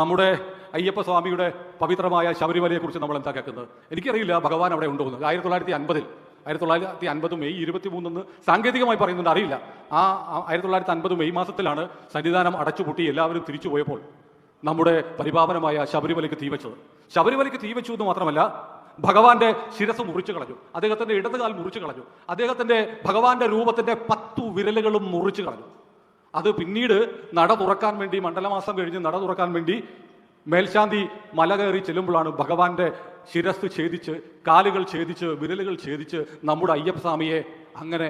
നമ്മുടെ അയ്യപ്പ സ്വാമിയുടെ പവിത്രമായ ശബരിമലയെക്കുറിച്ച് നമ്മൾ എന്താ കേൾക്കുന്നത്? എനിക്കറിയില്ല ഭഗവാൻ അവിടെ ഉണ്ടോ എന്ന്. ആയിരത്തി തൊള്ളായിരത്തി അൻപതിൽ ആയിരത്തി തൊള്ളായിരത്തി അൻപത് മെയ് ഇരുപത്തി മൂന്നെന്ന് സാങ്കേതികമായി പറയുന്നുണ്ട് അറിയില്ല. ആ ആയിരത്തി തൊള്ളായിരത്തി അൻപത് മെയ് മാസത്തിലാണ് സന്നിധാനം അടച്ചുപൂട്ടി എല്ലാവരും തിരിച്ചു പോയപ്പോൾ നമ്മുടെ പരിപാവനമായ ശബരിമലയ്ക്ക് തീവച്ചത് ശബരിമലയ്ക്ക് തീവച്ചു എന്ന് മാത്രമല്ല ഭഗവാന്റെ ശിരസ് മുറിച്ചു കളഞ്ഞു. അദ്ദേഹത്തിന്റെ ഇടതുകാൽ മുറിച്ചു കളഞ്ഞു. അദ്ദേഹത്തിന്റെ ഭഗവാന്റെ രൂപത്തിന്റെ പത്തു വിരലുകളും മുറിച്ചു കളഞ്ഞു. അത് പിന്നീട് നട തുറക്കാൻ വേണ്ടി മണ്ഡലമാസം കഴിഞ്ഞ് നട തുറക്കാൻ വേണ്ടി മേൽശാന്തി മല കയറി ചെല്ലുമ്പോഴാണ് ഭഗവാന്റെ ശിരസ് ഛേദിച്ച് കാലുകൾ ഛേദിച്ച് വിരലുകൾ ഛേദിച്ച് നമ്മുടെ അയ്യപ്പസ്വാമിയെ അങ്ങനെ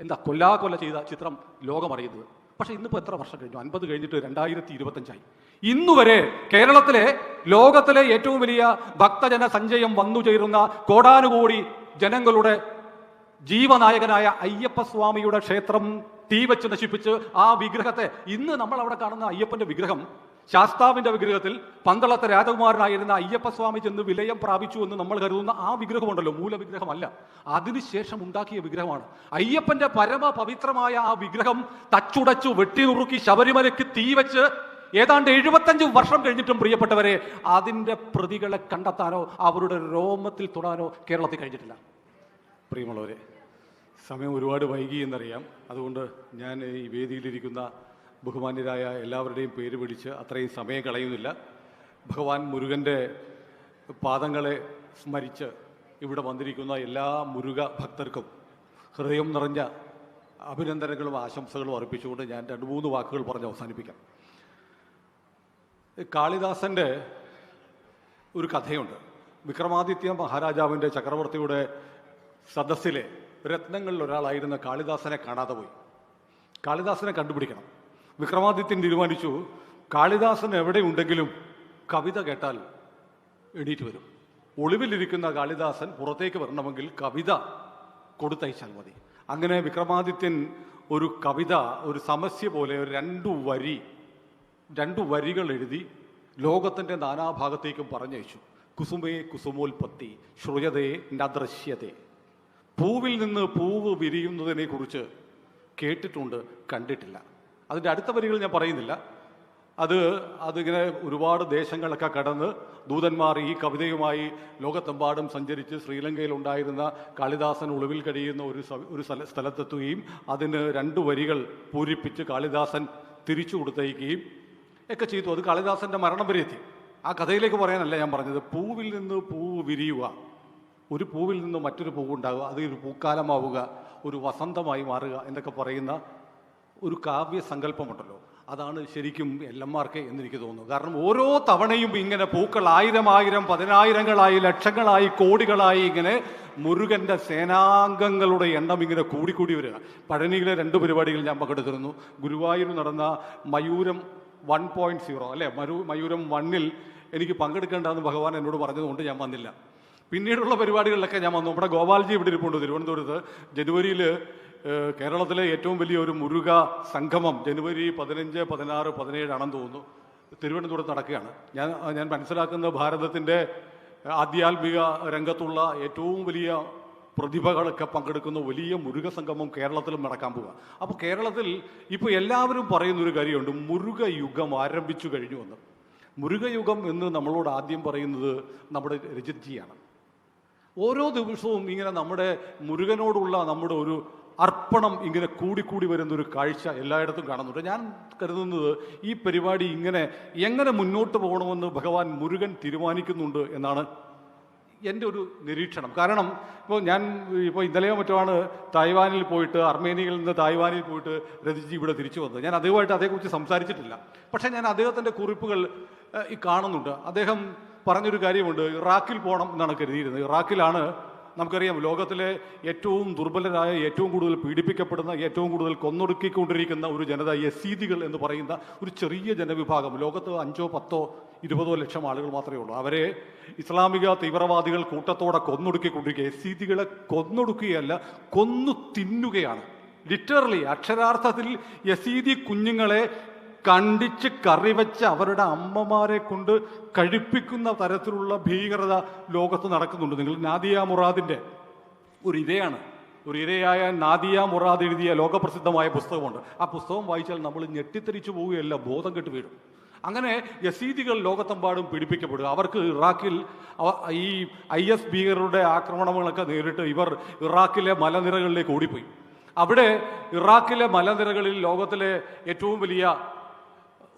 എന്താ കൊല്ലാകൊല്ല ചെയ്ത ചിത്രം ലോകമറിയുന്നത്. പക്ഷെ ഇന്നിപ്പോൾ എത്ര വർഷം കഴിഞ്ഞു? അൻപത് കഴിഞ്ഞിട്ട് രണ്ടായിരത്തി ഇരുപത്തഞ്ചായി ഇന്നുവരെ കേരളത്തിലെ ലോകത്തിലെ ഏറ്റവും വലിയ ഭക്തജന സഞ്ചയം വന്നു ചേരുന്ന കോടാനുകോടി ജനങ്ങളുടെ ജീവനായകനായ അയ്യപ്പസ്വാമിയുടെ ക്ഷേത്രം തീവച്ച് നശിപ്പിച്ച് ആ വിഗ്രഹത്തെ ഇന്ന് നമ്മൾ അവിടെ കാണുന്ന അയ്യപ്പന്റെ വിഗ്രഹം. ശാസ്താവിന്റെ വിഗ്രഹത്തിൽ പന്തളത്തെ രാജകുമാരനായിരുന്ന അയ്യപ്പസ്വാമി ചെന്ന് വിലയം പ്രാപിച്ചു എന്ന് നമ്മൾ കരുതുന്ന ആ വിഗ്രഹമുണ്ടല്ലോ മൂലവിഗ്രഹമല്ല. അതിനുശേഷം ഉണ്ടാക്കിയ വിഗ്രഹമാണ്. അയ്യപ്പന്റെ പരമ പവിത്രമായ ആ വിഗ്രഹം തച്ചുടച്ചു വെട്ടിനുറുക്കി ശബരിമലയ്ക്ക് തീ വെച്ച് ഏതാണ്ട് എഴുപത്തഞ്ച് വർഷം കഴിഞ്ഞിട്ടും പ്രിയപ്പെട്ടവരെ അതിന്റെ പ്രതികളെ കണ്ടെത്താനോ അവരുടെ രോമത്തിൽ തൊടാനോ കേരളത്തിൽ കഴിഞ്ഞിട്ടില്ല. പ്രിയമുള്ളവരെ സമയം ഒരുപാട് വൈകി എന്നറിയാം. അതുകൊണ്ട് ഞാൻ ഈ വേദിയിലിരിക്കുന്ന ബഹുമാന്യരായ എല്ലാവരുടെയും പേര് പിടിച്ച് അത്രയും സമയം കളയുന്നില്ല. ഭഗവാൻ മുരുകന്റെ പാദങ്ങളെ സ്മരിച്ച് ഇവിടെ വന്നിരിക്കുന്ന എല്ലാ മുരുക ഭക്തർക്കും ഹൃദയം നിറഞ്ഞ അഭിനന്ദനങ്ങളും ആശംസകളും അർപ്പിച്ചുകൊണ്ട് ഞാൻ രണ്ട് മൂന്ന് വാക്കുകൾ പറഞ്ഞ് അവസാനിപ്പിക്കാം. കാളിദാസന്റെ ഒരു കഥയുണ്ട്. വിക്രമാദിത്യ മഹാരാജാവിന്റെ ചക്രവർത്തിയുടെ സദസ്സിലെ രത്നങ്ങളിൽ ഒരാളായിരുന്ന കാളിദാസനെ കാണാതെ പോയി. കാളിദാസനെ കണ്ടുപിടിക്കണം. വിക്രമാദിത്യൻ തീരുമാനിച്ചു കാളിദാസൻ എവിടെയുണ്ടെങ്കിലും കവിത കേട്ടാൽ എണീറ്റ് വരും. ഒളിവിലിരിക്കുന്ന കാളിദാസൻ പുറത്തേക്ക് വരണമെങ്കിൽ കവിത കൊടുത്തയച്ചാൽ മതി. അങ്ങനെ വിക്രമാദിത്യൻ ഒരു കവിത ഒരു സമസ്യ പോലെ ഒരു രണ്ടു വരി രണ്ടു വരികൾ എഴുതി ലോകത്തിന്റെ നാനാഭാഗത്തേക്കും പറഞ്ഞയച്ചു. കുസുമേ കുസുമോൽപത്തി ശ്രുയതേ നദൃശ്യതേ. പൂവിൽ നിന്ന് പൂവ് വിരിയുന്നതിനെ കുറിച്ച് കേട്ടിട്ടുണ്ട് കണ്ടിട്ടില്ല. അതിന്റെ അടുത്ത വരികൾ ഞാൻ പറയുന്നില്ല. അത് അതിങ്ങനെ ഒരുപാട് ദേശങ്ങളൊക്കെ കടന്ന് ദൂതന്മാർ ഈ കവിതയുമായി ലോകത്തെമ്പാടും സഞ്ചരിച്ച് ശ്രീലങ്കയിൽ ഉണ്ടായിരുന്ന കാളിദാസൻ ഒളിവിൽ കഴിയുന്ന ഒരു ഒരു സ്ഥല സ്ഥലത്തെത്തുകയും അതിന് രണ്ട് വരികൾ പൂരിപ്പിച്ച് കാളിദാസൻ തിരിച്ചു കൊടുത്തയക്കുകയും ഒക്കെ ചെയ്തു. അത് കാളിദാസന്റെ മരണം വരെ എത്തി. ആ കഥയിലേക്ക് പറയാനല്ല ഞാൻ പറഞ്ഞത്. പൂവിൽ നിന്ന് പൂവ് വിരിയുക. ഒരു പൂവിൽ നിന്ന് മറ്റൊരു പൂവ് ഉണ്ടാവുക അത് ഒരു പൂക്കാലമാവുക ഒരു വസന്തമായി മാറുക എന്നൊക്കെ പറയുന്ന ഒരു കാവ്യ സങ്കല്പമുണ്ടല്ലോ അതാണ് ശരിക്കും എല്ലന്മാർക്ക് എന്നെനിക്ക് തോന്നുന്നു കാരണം ഓരോ തവണയും ഇങ്ങനെ പൂക്കൾ ആയിരം ആയിരം പതിനായിരങ്ങളായി ലക്ഷങ്ങളായി കോടികളായി ഇങ്ങനെ മുരുകന്റെ സേനാംഗങ്ങളുടെ എണ്ണം ഇങ്ങനെ കൂടിക്കൂടി വരിക. പഴനിയിലെ രണ്ട് പരിപാടികൾ ഞാൻ പങ്കെടുത്തിരുന്നു. ഗുരുവായൂർ നടന്ന മയൂരം വൺ പോയിന്റ് സീറോ അല്ലെ? മരു മയൂരം വണ്ണിൽ എനിക്ക് പങ്കെടുക്കേണ്ടതെന്ന് ഭഗവാൻ എന്നോട് പറഞ്ഞതുകൊണ്ട് ഞാൻ വന്നില്ല. പിന്നീടുള്ള പരിപാടികളിലൊക്കെ ഞാൻ വന്നു. നമ്മുടെ ഗോപാൽജി ഇവിടെ ഇരിപ്പുണ്ട് തിരുവനന്തപുരത്ത്. ജനുവരിയിൽ കേരളത്തിലെ ഏറ്റവും വലിയ ഒരു മുരുക സംഗമം ജനുവരി പതിനഞ്ച് പതിനാറ് പതിനേഴാണെന്ന് തോന്നുന്നു. തിരുവനന്തപുരത്ത് നടക്കുകയാണ്. ഞാൻ ഞാൻ മനസ്സിലാക്കുന്നത് ഭാരതത്തിന്റെ ആധ്യാത്മിക രംഗത്തുള്ള ഏറ്റവും വലിയ പ്രതിഭകളൊക്കെ പങ്കെടുക്കുന്ന വലിയ മുരുക സംഗമം കേരളത്തിലും നടക്കാൻ പോവുക അപ്പോൾ കേരളത്തിൽ ഇപ്പോൾ എല്ലാവരും പറയുന്ന ഒരു കാര്യമുണ്ട് മുരുക യുഗം ആരംഭിച്ചു കഴിഞ്ഞു എന്ന്. മുരുകയുഗം എന്ന് നമ്മളോട് ആദ്യം പറയുന്നത് നമ്മുടെ രജിത്ജിയാണ് ഓരോ ദിവസവും ഇങ്ങനെ നമ്മുടെ മുരുകനോടുള്ള നമ്മുടെ ഒരു അർപ്പണം ഇങ്ങനെ കൂടിക്കൂടി വരുന്ന ഒരു കാഴ്ച എല്ലായിടത്തും കാണുന്നുണ്ട്. ഞാൻ കരുതുന്നത് ഈ പരിപാടി ഇങ്ങനെ എങ്ങനെ മുന്നോട്ട് പോകണമെന്ന് ഭഗവാൻ മുരുകൻ തീരുമാനിക്കുന്നുണ്ട് എന്നാണ് എന്റെ ഒരു നിരീക്ഷണം. കാരണം ഇപ്പോൾ ഞാൻ ഇപ്പോൾ ഇന്നലെയോ മറ്റുമാണ് തായ്വാനിൽ പോയിട്ട് അർമേനിയയിൽ നിന്ന് തായ്വാനിൽ പോയിട്ട് രതിജി ഇവിടെ തിരിച്ചു വന്നത്. ഞാൻ അദ്ദേഹമായിട്ട് അതേക്കുറിച്ച് സംസാരിച്ചിട്ടില്ല. പക്ഷേ ഞാൻ അദ്ദേഹത്തിന്റെ കുറിപ്പുകൾ ഈ കാണുന്നുണ്ട്. അദ്ദേഹം പറഞ്ഞൊരു കാര്യമുണ്ട്. ഇറാഖിൽ പോകണം എന്നാണ് കരുതിയിരുന്നത്. ഇറാഖിലാണ് നമുക്കറിയാം ലോകത്തിലെ ഏറ്റവും ദുർബലരായ ഏറ്റവും കൂടുതൽ പീഡിപ്പിക്കപ്പെടുന്ന ഏറ്റവും കൂടുതൽ കൊന്നൊടുക്കിക്കൊണ്ടിരിക്കുന്ന ഒരു ജനത യസീദികൾ എന്ന് പറയുന്ന ഒരു ചെറിയ ജനവിഭാഗം. ലോകത്ത് അഞ്ചോ പത്തോ ഇരുപതോ ലക്ഷം ആളുകൾ മാത്രമേ ഉള്ളൂ. അവരെ ഇസ്ലാമിക തീവ്രവാദികൾ കൂട്ടത്തോടെ കൊന്നൊടുക്കിക്കൊണ്ടിരിക്കുക. യസീദികളെ കൊന്നൊടുക്കുകയല്ല കൊന്നു തിന്നുകയാണ്. ലിറ്ററലി അക്ഷരാർത്ഥത്തിൽ യസീദി കുഞ്ഞുങ്ങളെ കണ്ടിച്ച് കറിവെച്ച് അവരുടെ അമ്മമാരെ കൊണ്ട് കഴിപ്പിക്കുന്ന തരത്തിലുള്ള ഭീകരത ലോകത്ത് നടക്കുന്നുണ്ട്. നിങ്ങൾ നാദിയ മുറാദിന്റെ ഒരു ഇരയാണ്. ഒരു ഇരയായ നാദിയ മുറാദ് എഴുതിയ ലോകപ്രസിദ്ധമായ പുസ്തകമുണ്ട്. ആ പുസ്തകം വായിച്ചാൽ നമ്മൾ ഞെട്ടിത്തെറിച്ചു പോവുകയല്ല ബോധം കെട്ട് വീഴും. അങ്ങനെ യസീദികൾ ലോകത്തെമ്പാടും പീഡിപ്പിക്കപ്പെടുക. അവർക്ക് ഇറാഖിൽ ഈ ഐ എസ് ഭീകരരുടെ ആക്രമണങ്ങളൊക്കെ നേരിട്ട് ഇവർ ഇറാഖിലെ മലനിരകളിലേക്ക് ഓടിപ്പോയി. അവിടെ ഇറാഖിലെ മലനിരകളിൽ ലോകത്തിലെ ഏറ്റവും വലിയ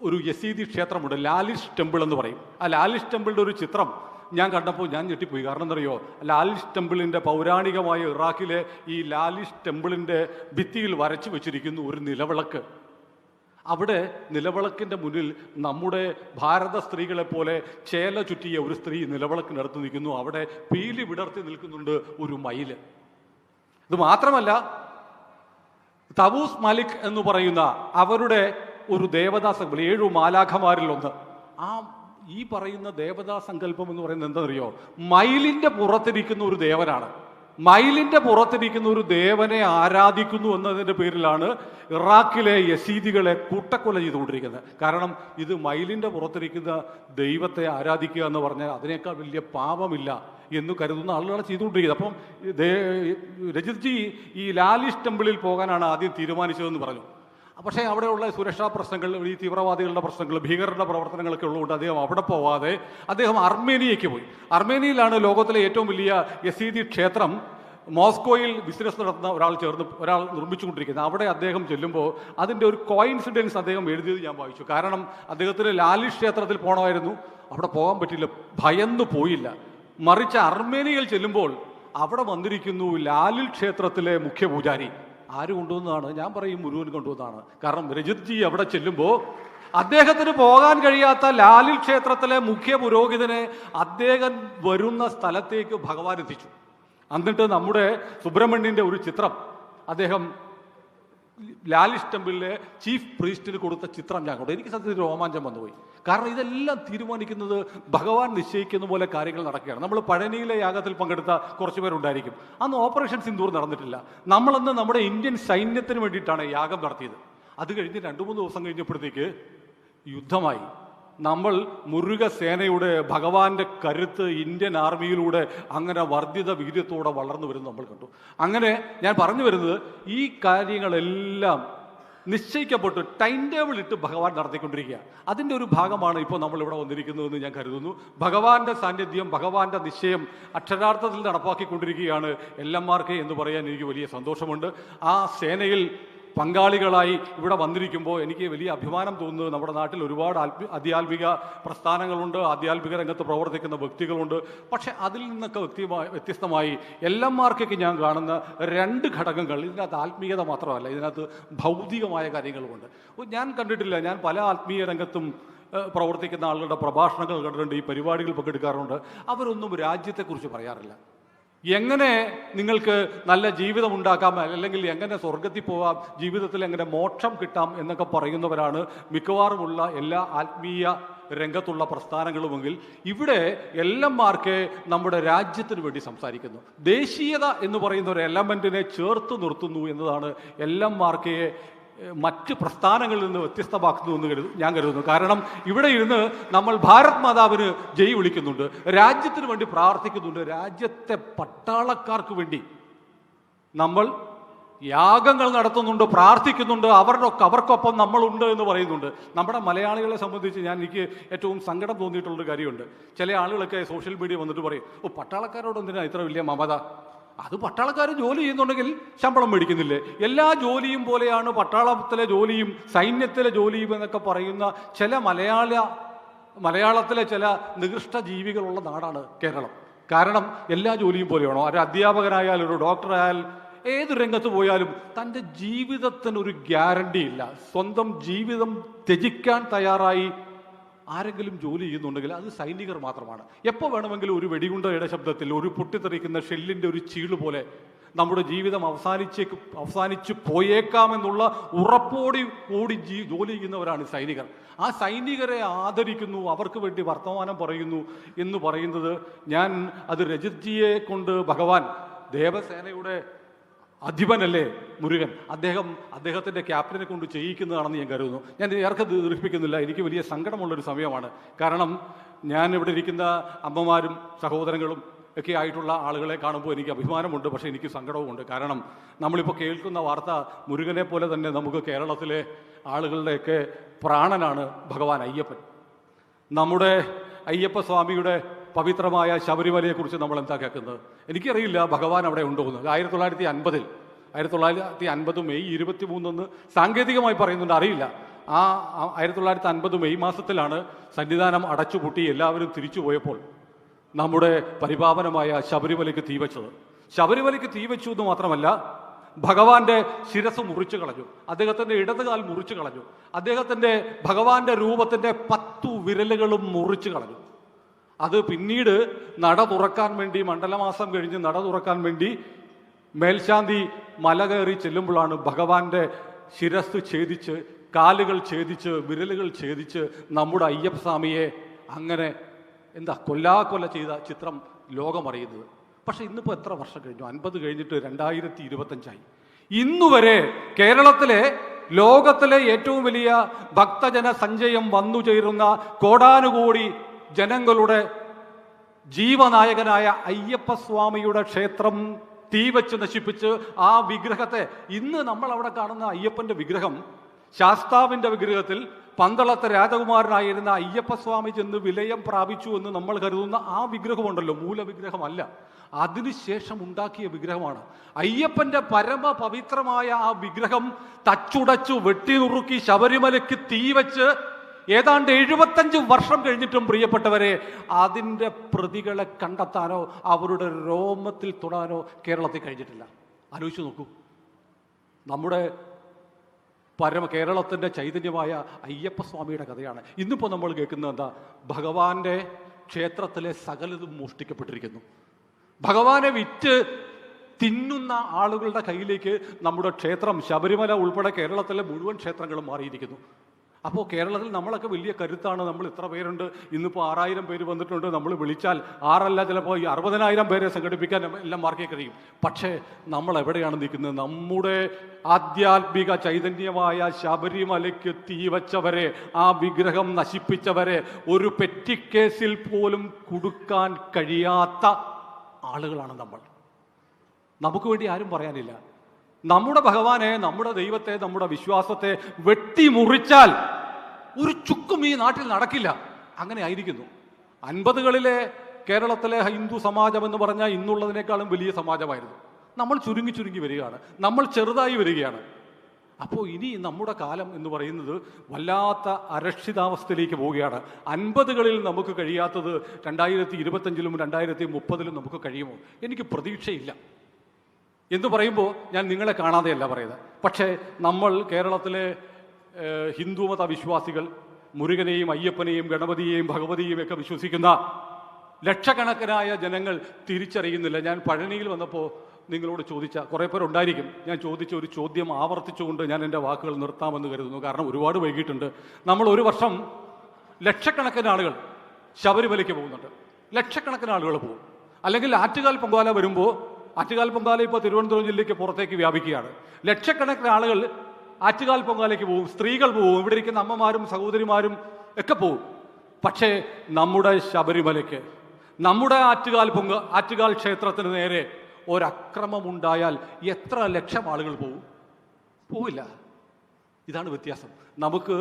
ഒരു യസീദി ക്ഷേത്രമുണ്ട് ലാലിഷ് ടെമ്പിൾ എന്ന് പറയും. ആ ലാലിഷ് ടെമ്പിളിന്റെ ഒരു ചിത്രം ഞാൻ കണ്ടപ്പോൾ ഞാൻ ഞെട്ടിപ്പോയി. കാരണം എന്തറിയോ ലാലിഷ് ടെമ്പിളിന്റെ പൗരാണികമായ ഇറാഖിലെ ഈ ലാലിഷ് ടെമ്പിളിന്റെ ഭിത്തിയിൽ വരച്ചു വെച്ചിരിക്കുന്നു ഒരു നിലവിളക്ക്. അവിടെ നിലവിളക്കിന്റെ മുന്നിൽ നമ്മുടെ ഭാരത സ്ത്രീകളെ പോലെ ചേല ചുറ്റിയ ഒരു സ്ത്രീ നിലവിളക്കിനടുത്ത് നിൽക്കുന്നു. അവിടെ പീലി വിടർത്തി നിൽക്കുന്നുണ്ട് ഒരു മയിൽ ഇത് മാത്രമല്ല തബൂസ് മലിക് എന്ന് പറയുന്ന അവരുടെ ഒരു ദേവതാ സങ്കല്പം ഏഴു മാലാഖമാരിലൊന്ന് ആ ഈ പറയുന്ന ദേവതാ സങ്കല്പം എന്ന് പറയുന്നത് എന്താണെന്നറിയോ? മയിലിന്റെ പുറത്തിരിക്കുന്ന ഒരു ദേവനാണ്. മയിലിന്റെ പുറത്തിരിക്കുന്ന ഒരു ദേവനെ ആരാധിക്കുന്നു എന്നതിന്റെ പേരിലാണ് ഇറാഖിലെ യസീദികളെ കൂട്ടക്കൊല ചെയ്തുകൊണ്ടിരിക്കുന്നത്. കാരണം ഇത് മയിലിന്റെ പുറത്തിരിക്കുന്ന ദൈവത്തെ ആരാധിക്കുക എന്ന് പറഞ്ഞാൽ അതിനേക്കാൾ വലിയ പാപമില്ല എന്ന് കരുതുന്ന ആളുകളാണ് ചെയ്തുകൊണ്ടിരിക്കുന്നത്. അപ്പം രജിത്ജി ഈ ലാലിഷ് ടെമ്പിളിൽ പോകാനാണ് ആദ്യം തീരുമാനിച്ചതെന്ന് പറഞ്ഞു. പക്ഷേ അവിടെയുള്ള സുരക്ഷാ പ്രശ്നങ്ങൾ ഈ തീവ്രവാദികളുടെ പ്രശ്നങ്ങൾ ഭീകരരുടെ പ്രവർത്തനങ്ങളൊക്കെ ഉള്ളതുകൊണ്ട് അദ്ദേഹം അവിടെ പോവാതെ അദ്ദേഹം അർമേനിയയ്ക്ക് പോയി. അർമേനിയയിലാണ് ലോകത്തിലെ ഏറ്റവും വലിയ യസീദി ക്ഷേത്രം. മോസ്കോയിൽ ബിസിനസ് നടത്തുന്ന ഒരാൾ ചേർന്ന് ഒരാൾ നിർമ്മിച്ചുകൊണ്ടിരിക്കുന്നത്. അവിടെ അദ്ദേഹം ചെല്ലുമ്പോൾ അതിന്റെ ഒരു കോയിൻസിഡൻസ് അദ്ദേഹം എഴുതിയത് ഞാൻ വായിച്ചു. കാരണം അദ്ദേഹത്തിന് ലാലി ക്ഷേത്രത്തിൽ പോകണമായിരുന്നു അവിടെ പോകാൻ പറ്റില്ല ഭയന്നു പോയില്ല. മറിച്ച് അർമേനിയയിൽ ചെല്ലുമ്പോൾ അവിടെ വന്നിരിക്കുന്നു ലാലിൽ ക്ഷേത്രത്തിലെ മുഖ്യ പൂജാരി ആര് കൊണ്ടുവന്നതാണ്? ഞാൻ പറയും മുരുവൻ കൊണ്ടുവന്നതാണ്. കാരണം രജിത് ജി അവിടെ ചെല്ലുമ്പോൾ അദ്ദേഹത്തിന് പോകാൻ കഴിയാത്ത ലാലിൽ ക്ഷേത്രത്തിലെ മുഖ്യ പുരോഹിതനെ അദ്ദേഹം വരുന്ന സ്ഥലത്തേക്ക് ഭഗവാൻ എത്തിച്ചു. എന്നിട്ട് നമ്മുടെ സുബ്രഹ്മണ്യന്റെ ഒരു ചിത്രം അദ്ദേഹം ലാലിഷ് ടെമ്പിളിലെ ചീഫ് പ്രീസ്റ്റിന് കൊടുത്ത ചിത്രം ഞാൻ കണ്ടു. എനിക്ക് സത്യത്തിൽ രോമാഞ്ചം വന്നുപോയി. കാരണം ഇതെല്ലാം തീരുമാനിക്കുന്നത് ഭഗവാൻ നിശ്ചയിക്കുന്ന പോലെ കാര്യങ്ങൾ നടക്കുകയാണ്. നമ്മൾ പഴനിയിലെ യാഗത്തിൽ പങ്കെടുത്ത കുറച്ച് പേരുണ്ടായിരിക്കും. അന്ന് ഓപ്പറേഷൻ സിന്ദൂർ നടന്നിട്ടില്ല. നമ്മളന്ന് നമ്മുടെ ഇന്ത്യൻ സൈന്യത്തിന് വേണ്ടിയിട്ടാണ് യാഗം നടത്തിയത്. അത് കഴിഞ്ഞ് രണ്ട് മൂന്ന് ദിവസം കഴിഞ്ഞപ്പോഴത്തേക്ക് യുദ്ധമായി. നമ്മൾ മുരുക സേനയുടെ ഭഗവാന്റെ കരുത്ത് ഇന്ത്യൻ ആർമിയിലൂടെ അങ്ങനെ വർദ്ധിത വീര്യത്തോടെ വളർന്നു വരുന്നത് നമ്മൾ കണ്ടു. അങ്ങനെ ഞാൻ പറഞ്ഞു വരുന്നത് ഈ കാര്യങ്ങളെല്ലാം നിശ്ചയിക്കപ്പെട്ട് ടൈം ടേബിൾ ഇട്ട് ഭഗവാൻ നടത്തിക്കൊണ്ടിരിക്കുക അതിന്റെ ഒരു ഭാഗമാണ് ഇപ്പോൾ നമ്മൾ ഇവിടെ വന്നിരിക്കുന്നതെന്ന് ഞാൻ കരുതുന്നു. ഭഗവാന്റെ സാന്നിധ്യം ഭഗവാന്റെ നിശ്ചയം അക്ഷരാർത്ഥത്തിൽ നടപ്പാക്കിക്കൊണ്ടിരിക്കുകയാണ്. എല്ലന്മാർക്ക് എന്ന് പറയാൻ എനിക്ക് വലിയ സന്തോഷമുണ്ട്. ആ സേനയിൽ പങ്കാളികളായി ഇവിടെ വന്നിരിക്കുമ്പോൾ എനിക്ക് വലിയ അഭിമാനം തോന്നുന്നത് നമ്മുടെ നാട്ടിൽ ഒരുപാട് അധ്യാത്മിക പ്രസ്ഥാനങ്ങളുണ്ട് ആധ്യാത്മിക രംഗത്ത് പ്രവർത്തിക്കുന്ന വ്യക്തികളുണ്ട്. പക്ഷെ അതിൽ നിന്നൊക്കെ വ്യക്തിമായി വ്യത്യസ്തമായി എല്ലാമാർക്കൊക്കെ ഞാൻ കാണുന്ന രണ്ട് ഘടകങ്ങൾ ഇതിനകത്ത് ആത്മീയത മാത്രമല്ല ഇതിനകത്ത് ഭൗതികമായ കാര്യങ്ങളുമുണ്ട്. ഞാൻ കണ്ടിട്ടില്ല ഞാൻ പല ആത്മീയ രംഗത്തും പ്രവർത്തിക്കുന്ന ആളുകളുടെ പ്രഭാഷണങ്ങൾ കണ്ടിട്ടുണ്ട് ഈ പരിപാടികൾ പങ്കെടുക്കാറുണ്ട്. അവരൊന്നും രാജ്യത്തെക്കുറിച്ച് പറയാറില്ല. എങ്ങനെ നിങ്ങൾക്ക് നല്ല ജീവിതം ഉണ്ടാക്കാം? അല്ലെങ്കിൽ എങ്ങനെ സ്വർഗത്തിൽ പോവാം? ജീവിതത്തിൽ എങ്ങനെ മോക്ഷം കിട്ടാം എന്നൊക്കെ പറയുന്നവരാണ് മിക്കവാറുമുള്ള എല്ലാ ആത്മീയ രംഗത്തുള്ള പ്രസ്ഥാനങ്ങളുമെങ്കിൽ ഇവിടെ എല്ലന്മാർക്ക് നമ്മുടെ രാജ്യത്തിന് വേണ്ടി സംസാരിക്കുന്നു. ദേശീയത എന്ന് പറയുന്ന ഒരു എലമെന്റിനെ ചേർത്ത് നിർത്തുന്നു എന്നതാണ് എല്ലന്മാർക്ക് മറ്റ് പ്രസ്ഥാനങ്ങളിൽ നിന്ന് വ്യത്യസ്തമാക്കുന്നു എന്ന് കരുതു ഞാൻ കരുതുന്നു. കാരണം ഇവിടെ ഇരുന്ന് നമ്മൾ ഭാരത് മാതാവിന് ജയ് വിളിക്കുന്നുണ്ട്. രാജ്യത്തിന് വേണ്ടി പ്രാർത്ഥിക്കുന്നുണ്ട്. രാജ്യത്തെ പട്ടാളക്കാർക്ക് വേണ്ടി. നമ്മൾ യാഗങ്ങൾ നടത്തുന്നുണ്ട് പ്രാർത്ഥിക്കുന്നുണ്ട്. അവരുടെ അവർക്കൊപ്പം നമ്മളുണ്ട് എന്ന് പറയുന്നുണ്ട്. നമ്മുടെ മലയാളികളെ സംബന്ധിച്ച് ഞാൻ എനിക്ക് ഏറ്റവും സങ്കടം തോന്നിയിട്ടുള്ളൊരു കാര്യമുണ്ട്. ചില ആളുകളൊക്കെ സോഷ്യൽ മീഡിയ വന്നിട്ട് പറയും ഓ പട്ടാളക്കാരോട് എന്തിനാണ് ഇത്ര വലിയ മമത? അത് പട്ടാളക്കാർ ജോലി ചെയ്യുന്നുണ്ടെങ്കിൽ ശമ്പളം മേടിക്കുന്നില്ലേ? എല്ലാ ജോലിയും പോലെയാണ് പട്ടാളത്തിലെ ജോലിയും സൈന്യത്തിലെ ജോലിയും എന്നൊക്കെ പറയുന്ന ചില മലയാള മലയാളത്തിലെ ചില നികൃഷ്ട ജീവികളുള്ള നാടാണ് കേരളം. കാരണം എല്ലാ ജോലിയും പോലെയാണോ? ഒരു അധ്യാപകനായാൽ ഒരു ഡോക്ടറായാൽ ഏത് രംഗത്ത് പോയാലും തന്റെ ജീവിതത്തിന് ഒരു ഗ്യാരണ്ടി ഇല്ല സ്വന്തം ജീവിതം ത്യജിക്കാൻ തയ്യാറായി ആരെങ്കിലും ജോലി ചെയ്യുന്നുണ്ടെങ്കിൽ അത് സൈനികർ മാത്രമാണ്. എപ്പോൾ വേണമെങ്കിലും ഒരു വെടികുണ്ടയുടെ ശബ്ദത്തിൽ ഒരു പൊട്ടിത്തെറിക്കുന്ന ഷെല്ലിന്റെ ഒരു ചീൾ പോലെ നമ്മുടെ ജീവിതം അവസാനിച്ചേക്ക് അവസാനിച്ച് പോയേക്കാമെന്നുള്ള ഉറപ്പോടി ഓടി ജീ ജോലി ചെയ്യുന്നവരാണ് സൈനികർ. ആ സൈനികരെ ആദരിക്കുന്നു അവർക്ക് വേണ്ടി വർത്തമാനം പറയുന്നു എന്ന് പറയുന്നത് ഞാൻ അത് രജിത്ജിയെ കൊണ്ട് ഭഗവാൻ ദേവസേനയുടെ അധിപനല്ലേ മുരുകൻ? അദ്ദേഹം അദ്ദേഹത്തിന്റെ ക്യാപ്റ്റനെ കൊണ്ട് ചെയ്യിക്കുന്നതാണെന്ന് ഞാൻ കരുതുന്നു. ഞാൻ ഏർക്ക് ദീർഘിപ്പിക്കുന്നില്ല. എനിക്ക് വലിയ സങ്കടമുള്ളൊരു സമയമാണ്. കാരണം ഞാൻ ഇവിടെ ഇരിക്കുന്ന അമ്മമാരും സഹോദരങ്ങളും ഒക്കെ ആയിട്ടുള്ള ആളുകളെ കാണുമ്പോൾ എനിക്ക് അഭിമാനമുണ്ട് പക്ഷേ എനിക്ക് സങ്കടവുമുണ്ട്. കാരണം നമ്മളിപ്പോൾ കേൾക്കുന്ന വാർത്ത മുരുകനെ പോലെ തന്നെ നമുക്ക് കേരളത്തിലെ ആളുകളുടെയൊക്കെ പ്രാണനാണ് ഭഗവാൻ അയ്യപ്പൻ. നമ്മുടെ അയ്യപ്പ സ്വാമിയുടെ പവിത്രമായ ശബരിമലയെക്കുറിച്ച് നമ്മൾ എന്താ കേൾക്കുന്നത്? എനിക്കറിയില്ല ഭഗവാൻ അവിടെ ഉണ്ടോ എന്ന് ആയിരത്തി തൊള്ളായിരത്തി അൻപതിൽ ആയിരത്തി തൊള്ളായിരത്തി അൻപത് മെയ് ഇരുപത്തി മൂന്നെന്ന് സാങ്കേതികമായി പറയുന്നുണ്ട്. അറിയില്ല. ആ ആയിരത്തി തൊള്ളായിരത്തി അൻപത് മെയ് മാസത്തിലാണ് സന്നിധാനം അടച്ചുപൂട്ടി എല്ലാവരും തിരിച്ചു പോയപ്പോൾ നമ്മുടെ പരിപാവനമായ ശബരിമലയ്ക്ക് തീവച്ചത് ശബരിമലയ്ക്ക് തീവച്ചു എന്ന് മാത്രമല്ല ഭഗവാന്റെ ശിരസ് മുറിച്ചു കളഞ്ഞു. അദ്ദേഹത്തിന്റെ ഇടതുകാൽ മുറിച്ചു കളഞ്ഞു. അദ്ദേഹത്തിന്റെ ഭഗവാന്റെ രൂപത്തിന്റെ പത്തു വിരലുകളും മുറിച്ചു കളഞ്ഞു. അത് പിന്നീട് നട തുറക്കാൻ വേണ്ടി മണ്ഡലമാസം കഴിഞ്ഞ് നട തുറക്കാൻ വേണ്ടി മേൽശാന്തി മല കയറി ചെല്ലുമ്പോഴാണ് ഭഗവാന്റെ ശിരസ് ഛേദിച്ച് കാലുകൾ ഛേദിച്ച് വിരലുകൾ ഛേദിച്ച് നമ്മുടെ അയ്യപ്പസ്വാമിയെ അങ്ങനെ എന്താ കൊല്ലാക്കൊല ചെയ്ത ചിത്രം ലോകമറിയുന്നത്. പക്ഷെ ഇന്നിപ്പോൾ എത്ര വർഷം കഴിഞ്ഞു? അൻപത് കഴിഞ്ഞിട്ട് രണ്ടായിരത്തി ഇരുപത്തഞ്ചായി ഇന്നുവരെ കേരളത്തിലെ ലോകത്തിലെ ഏറ്റവും വലിയ ഭക്തജന സഞ്ചയം വന്നു ചേരുന്ന കോടാനുകോടി ജനങ്ങളുടെ ജീവനായകനായ അയ്യപ്പസ്വാമിയുടെ ക്ഷേത്രം തീവച്ച് നശിപ്പിച്ച് ആ വിഗ്രഹത്തെ ഇന്ന് നമ്മൾ അവിടെ കാണുന്ന അയ്യപ്പന്റെ വിഗ്രഹം ശാസ്താവിന്റെ വിഗ്രഹത്തിൽ പന്തളത്തെ രാജകുമാരനായിരുന്ന അയ്യപ്പസ്വാമി ചെന്ന് വിലയം പ്രാപിച്ചു എന്ന് നമ്മൾ കരുതുന്ന ആ വിഗ്രഹമുണ്ടല്ലോ മൂലവിഗ്രഹമല്ല. അതിനുശേഷം ഉണ്ടാക്കിയ വിഗ്രഹമാണ്. അയ്യപ്പന്റെ പരമ പവിത്രമായ ആ വിഗ്രഹം തച്ചുടച്ചു വെട്ടിനുറുക്കി ശബരിമലയ്ക്ക് തീവച്ച് ഏതാണ്ട് എഴുപത്തഞ്ച് വർഷം കഴിഞ്ഞിട്ടും പ്രിയപ്പെട്ടവരെ അതിന്റെ പ്രതികളെ കണ്ടെത്താനോ അവരുടെ രോമത്തിൽ തൊടാനോ കേരളത്തിൽ കഴിഞ്ഞിട്ടില്ല. ആലോചിച്ച് നോക്കൂ. നമ്മുടെ പരമ കേരളത്തിന്റെ ചൈതന്യമായ അയ്യപ്പസ്വാമിയുടെ കഥയാണ്. ഇന്നിപ്പോൾ നമ്മൾ കേൾക്കുന്നത് എന്താ? ഭഗവാന്റെ ക്ഷേത്രത്തിലെ സകലതും മോഷ്ടിക്കപ്പെട്ടിരിക്കുന്നു. ഭഗവാനെ വിറ്റ് തിന്നുന്ന ആളുകളുടെ കയ്യിലേക്ക് നമ്മുടെ ക്ഷേത്രം ശബരിമല ഉൾപ്പെടെ കേരളത്തിലെ മുഴുവൻ ക്ഷേത്രങ്ങളും മാറിയിരിക്കുന്നു. അപ്പോൾ കേരളത്തിൽ നമ്മളൊക്കെ വലിയ കരുത്താണ്. നമ്മൾ ഇത്ര പേരുണ്ട്. ഇന്നിപ്പോൾ ആറായിരം പേര് വന്നിട്ടുണ്ട്. നമ്മൾ വിളിച്ചാൽ ആറല്ല ചിലപ്പോൾ ഈ അറുപതിനായിരം പേരെ സംഘടിപ്പിക്കാൻ എല്ലാം മാർക്കേ കഴിയും. പക്ഷേ നമ്മൾ എവിടെയാണ് നിൽക്കുന്നത്? നമ്മുടെ ആധ്യാത്മിക ചൈതന്യമായ ശബരിമലയ്ക്ക് തീവച്ചവരെ ആ വിഗ്രഹം നശിപ്പിച്ചവരെ ഒരു പെറ്റിക്കേസിൽ പോലും കൊടുക്കാൻ കഴിയാത്ത ആളുകളാണ് നമ്മൾ. നമുക്ക് വേണ്ടി ആരും പറയാനില്ല. നമ്മുടെ ഭഗവാനെ നമ്മുടെ ദൈവത്തെ നമ്മുടെ വിശ്വാസത്തെ വെട്ടിമുറിച്ചാൽ ഒരു ചുക്കും ഈ നാട്ടിൽ നടക്കില്ല. അങ്ങനെ ആയിരിക്കുന്നു. അൻപതുകളിലെ കേരളത്തിലെ ഹിന്ദു സമാജം എന്ന് പറഞ്ഞാൽ ഇന്നുള്ളതിനേക്കാളും വലിയ സമാജമായിരുന്നു. നമ്മൾ ചുരുങ്ങി ചുരുങ്ങി വരികയാണ്. നമ്മൾ ചെറുതായി വരികയാണ്. അപ്പോൾ ഇനി നമ്മുടെ കാലം എന്ന് പറയുന്നത് വല്ലാത്ത അരക്ഷിതാവസ്ഥയിലേക്ക് പോവുകയാണ്. അൻപതുകളിൽ നമുക്ക് കഴിയാത്തത് രണ്ടായിരത്തി ഇരുപത്തഞ്ചിലും രണ്ടായിരത്തി മുപ്പതിലും നമുക്ക് കഴിയുമോ? എനിക്ക് പ്രതീക്ഷയില്ല. എന്ന് പറയുമ്പോൾ ഞാൻ നിങ്ങളെ കാണാതെയല്ല പറയുന്നത്. പക്ഷേ നമ്മൾ കേരളത്തിലെ ഹിന്ദുമത വിശ്വാസികൾ മുരുകനെയും അയ്യപ്പനെയും ഗണപതിയെയും ഭഗവതിയെയും ഒക്കെ വിശ്വസിക്കുന്ന ലക്ഷക്കണക്കിനായ ജനങ്ങൾ തിരിച്ചറിയുന്നില്ല. ഞാൻ പഴനിയിൽ വന്നപ്പോൾ നിങ്ങളോട് ചോദിച്ച കുറേ പേരുണ്ടായിരിക്കും ഞാൻ ചോദിച്ച ഒരു ചോദ്യം ആവർത്തിച്ചുകൊണ്ട് ഞാൻ എന്റെ വാക്കുകൾ നിർത്താമെന്ന് കരുതുന്നു. കാരണം ഒരുപാട് വൈകിട്ടുണ്ട്. നമ്മൾ ഒരു വർഷം ലക്ഷക്കണക്കിന് ആളുകൾ ശബരിമലയ്ക്ക് പോകുന്നുണ്ട്. ലക്ഷക്കണക്കിന് ആളുകൾ പോകും. അല്ലെങ്കിൽ ആറ്റുകാൽ പൊങ്കാല വരുമ്പോൾ ആറ്റുകാൽ പൊങ്കാല ഇപ്പോൾ തിരുവനന്തപുരം ജില്ലയ്ക്ക് പുറത്തേക്ക് വ്യാപിക്കുകയാണ്. ലക്ഷക്കണക്കിന് ആളുകൾ ആറ്റുകാൽ പൊങ്കാലയ്ക്ക് പോകും സ്ത്രീകൾ പോകും ഇവിടെ ഇരിക്കുന്ന അമ്മമാരും സഹോദരിമാരും ഒക്കെ പോകും പക്ഷേ നമ്മുടെ ശബരിമലയ്ക്ക് നമ്മുടെ ആറ്റുകാൽ പൊങ്ക ആറ്റുകാൽ ക്ഷേത്രത്തിന് നേരെ ഒരക്രമമുണ്ടായാൽ എത്ര ലക്ഷം ആളുകൾ പോകും പോവില്ല. ഇതാണ് വ്യത്യാസം. നമുക്ക്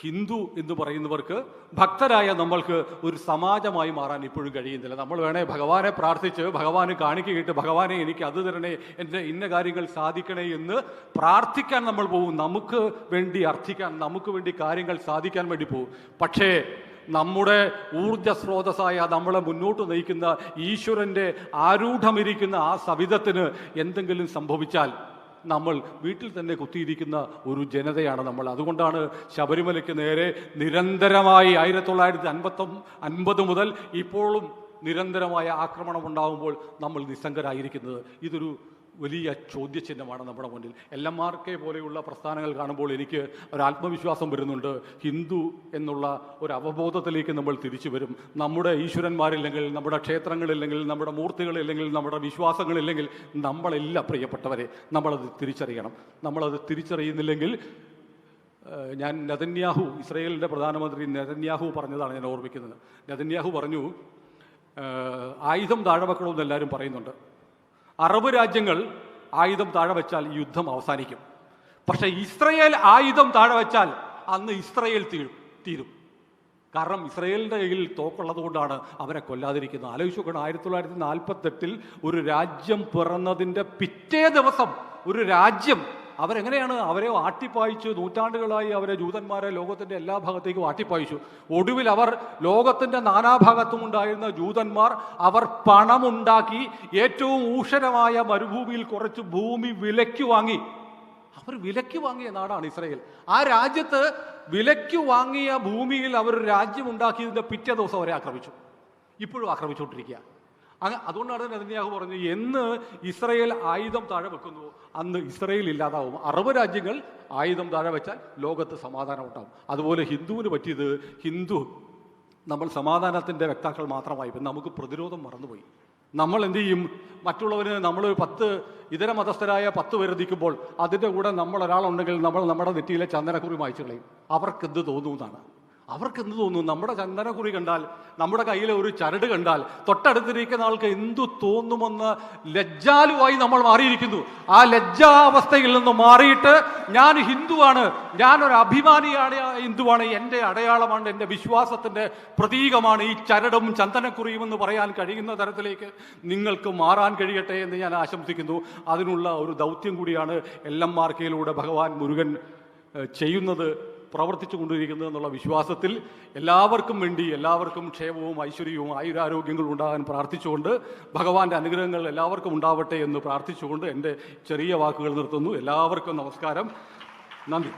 ഹിന്ദു എന്ന് പറയുന്നവർക്ക് ഭക്തരായ നമ്മൾക്ക് ഒരു സമാജമായി മാറാൻ ഇപ്പോഴും കഴിയുന്നില്ല. നമ്മൾ വേണേ ഭഗവാനെ പ്രാർത്ഥിച്ച് ഭഗവാന് കാണിക്കുകയിട്ട് ഭഗവാനെ എനിക്ക് അത് തരണേ എന്റെ ഇന്ന കാര്യങ്ങൾ സാധിക്കണേ എന്ന് പ്രാർത്ഥിക്കാൻ നമ്മൾ പോകും നമുക്ക് വേണ്ടി അർത്ഥിക്കാൻ നമുക്ക് വേണ്ടി കാര്യങ്ങൾ സാധിക്കാൻ വേണ്ടി പോകും പക്ഷേ നമ്മുടെ ഊർജ സ്രോതസ്സായ നമ്മളെ മുന്നോട്ട് നയിക്കുന്ന ഈശ്വരന്റെ ആരൂഢമിരിക്കുന്ന ആ സവിധത്തിന് എന്തെങ്കിലും സംഭവിച്ചാൽ നമ്മൾ വീട്ടിൽ തന്നെ കുത്തിയിരിക്കുന്ന ഒരു ജനതയാണ് നമ്മൾ. അതുകൊണ്ടാണ് ശബരിമലയ്ക്ക് നേരെ നിരന്തരമായി ആയിരത്തി തൊള്ളായിരത്തി അൻപത്തൊ അൻപത് മുതൽ ഇപ്പോഴും നിരന്തരമായ ആക്രമണം ഉണ്ടാകുമ്പോൾ നമ്മൾ നിസ്സംഗരായിരിക്കുന്നത്. ഇതൊരു വലിയ ചോദ്യചിഹ്നമാണ് നമ്മുടെ മുന്നിൽ. എൽ എം ആർ കെ പോലെയുള്ള പ്രസ്ഥാനങ്ങൾ കാണുമ്പോൾ എനിക്ക് ഒരു ആത്മവിശ്വാസം വരുന്നുണ്ട്. ഹിന്ദു എന്നുള്ള ഒരു അവബോധത്തിലേക്ക് നമ്മൾ തിരിച്ചു വരും. നമ്മുടെ ഈശ്വരന്മാരില്ലെങ്കിൽ നമ്മുടെ ക്ഷേത്രങ്ങളില്ലെങ്കിൽ നമ്മുടെ മൂർത്തികളില്ലെങ്കിൽ നമ്മുടെ വിശ്വാസങ്ങളില്ലെങ്കിൽ നമ്മളെല്ലാം പ്രിയപ്പെട്ടവരെ നമ്മളത് തിരിച്ചറിയണം. നമ്മളത് തിരിച്ചറിയുന്നില്ലെങ്കിൽ ഞാൻ നെതന്യാഹു ഇസ്രയേലിന്റെ പ്രധാനമന്ത്രി നെതന്യാഹു പറഞ്ഞതാണ് ഞാൻ ഓർമ്മിക്കുന്നത്. നെതന്യാഹു പറഞ്ഞു ആയുധം താഴെ വെക്കണമെന്ന് എല്ലാവരും പറയുന്നുണ്ട്. അറബ് രാജ്യങ്ങൾ ആയുധം താഴെ വെച്ചാൽ യുദ്ധം അവസാനിക്കും. പക്ഷേ ഇസ്രയേൽ ആയുധം താഴെ വെച്ചാൽ അന്ന് ഇസ്രയേൽ തീരും തീരും. കാരണം ഇസ്രയേലിന്റെ കയ്യിൽ തോക്കുള്ളത് കൊണ്ടാണ് അവരെ കൊല്ലാതിരിക്കുന്നത്. ആലോചിച്ച് നോക്കണം ആയിരത്തി തൊള്ളായിരത്തി നാൽപ്പത്തെട്ടിൽ ഒരു രാജ്യം പിറന്നതിന്റെ പിറ്റേ ദിവസം ഒരു രാജ്യം അവരെങ്ങനെയാണ് അവരെ ആട്ടിപ്പായിച്ചു നൂറ്റാണ്ടുകളായി അവരെ ജൂതന്മാരെ ലോകത്തിന്റെ എല്ലാ ഭാഗത്തേക്കും ആട്ടിപ്പായിച്ചു. ഒടുവിൽ അവർ ലോകത്തിന്റെ നാനാഭാഗത്തും ഉണ്ടായിരുന്ന ജൂതന്മാർ അവർ പണമുണ്ടാക്കി ഏറ്റവും ഊഷരമായ മരുഭൂമിയിൽ കുറച്ച് ഭൂമി വിലയ്ക്ക് വാങ്ങി. അവർ വിലയ്ക്ക് വാങ്ങിയ നാടാണ് ഇസ്രയേൽ. ആ രാജ്യത്ത് വിലയ്ക്ക് വാങ്ങിയ ഭൂമിയിൽ അവർ രാജ്യമുണ്ടാക്കിയതിന്റെ പിറ്റേ ദിവസം അവരെ ആക്രമിച്ചു. ഇപ്പോഴും ആക്രമിച്ചുകൊണ്ടിരിക്കുക. അതുകൊണ്ടാണ് നെതന്യാഹു പറഞ്ഞത് എന്ന് ഇസ്രയേൽ ആയുധം താഴെ വെക്കുന്നു അന്ന് ഇസ്രയേൽ ഇല്ലാതാവും. അറബ് രാജ്യങ്ങൾ ആയുധം താഴെ വെച്ചാൽ ലോകത്ത് സമാധാനം ഉണ്ടാവും. അതുപോലെ ഹിന്ദുവിന് പറ്റിയത് ഹിന്ദു നമ്മൾ സമാധാനത്തിന്റെ വ്യക്താക്കൾ മാത്രമായി ഇപ്പം നമുക്ക് പ്രതിരോധം മറന്നുപോയി. നമ്മൾ എന്ത് ചെയ്യും? മറ്റുള്ളവന് നമ്മൾ പത്ത് ഇതര മതസ്ഥരായ പത്ത് പേര് നിൽക്കുമ്പോൾ അതിന്റെ കൂടെ നമ്മൾ ഒരാളുണ്ടെങ്കിൽ നമ്മൾ നമ്മുടെ നെറ്റിയിലെ ചന്ദനക്കുറി വായിച്ചു കളയും. അവർക്കെന്ത് തോന്നുമെന്നാണ് അവർക്ക് എന്ത് തോന്നുന്നു? നമ്മുടെ ചന്ദനക്കുറി കണ്ടാൽ നമ്മുടെ കയ്യിലെ ഒരു ചരട് കണ്ടാൽ തൊട്ടടുത്തിരിക്കുന്ന ആൾക്ക് എന്തു തോന്നുമെന്ന് ലജ്ജാലുവായി നമ്മൾ മാറിയിരിക്കുന്നു. ആ ലജ്ജാവസ്ഥയിൽ നിന്ന് മാറിയിട്ട് ഞാൻ ഹിന്ദുവാണ് ഞാനൊരു അഭിമാനിയാണ് ഹിന്ദുവാണ് എന്റെ അടയാളമാണ് എന്റെ വിശ്വാസത്തിന്റെ പ്രതീകമാണ് ഈ ചരടും ചന്ദനക്കുറിയും എന്ന് പറയാൻ കഴിയുന്ന തരത്തിലേക്ക് നിങ്ങൾക്ക് മാറാൻ കഴിയട്ടെ എന്ന് ഞാൻ ആശംസിക്കുന്നു. അതിനുള്ള ഒരു ദൗത്യം കൂടിയാണ് എൽ മാർക്കയിലൂടെ ഭഗവാൻ മുരുകൻ ചെയ്യുന്നത്. പ്രവർത്തിച്ചു കൊണ്ടിരിക്കുന്നത് എന്നുള്ള വിശ്വാസത്തിൽ എല്ലാവർക്കും വേണ്ടി എല്ലാവർക്കും ക്ഷേമവും ഐശ്വര്യവും ആയുരാരോഗ്യങ്ങളും ഉണ്ടാകാൻ പ്രാർത്ഥിച്ചുകൊണ്ട് ഭഗവാന്റെ അനുഗ്രഹങ്ങൾ എല്ലാവർക്കും ഉണ്ടാവട്ടെ എന്ന് പ്രാർത്ഥിച്ചുകൊണ്ട് എന്റെ ചെറിയ വാക്കുകൾ നിർത്തുന്നു. എല്ലാവർക്കും നമസ്കാരം. നന്ദി.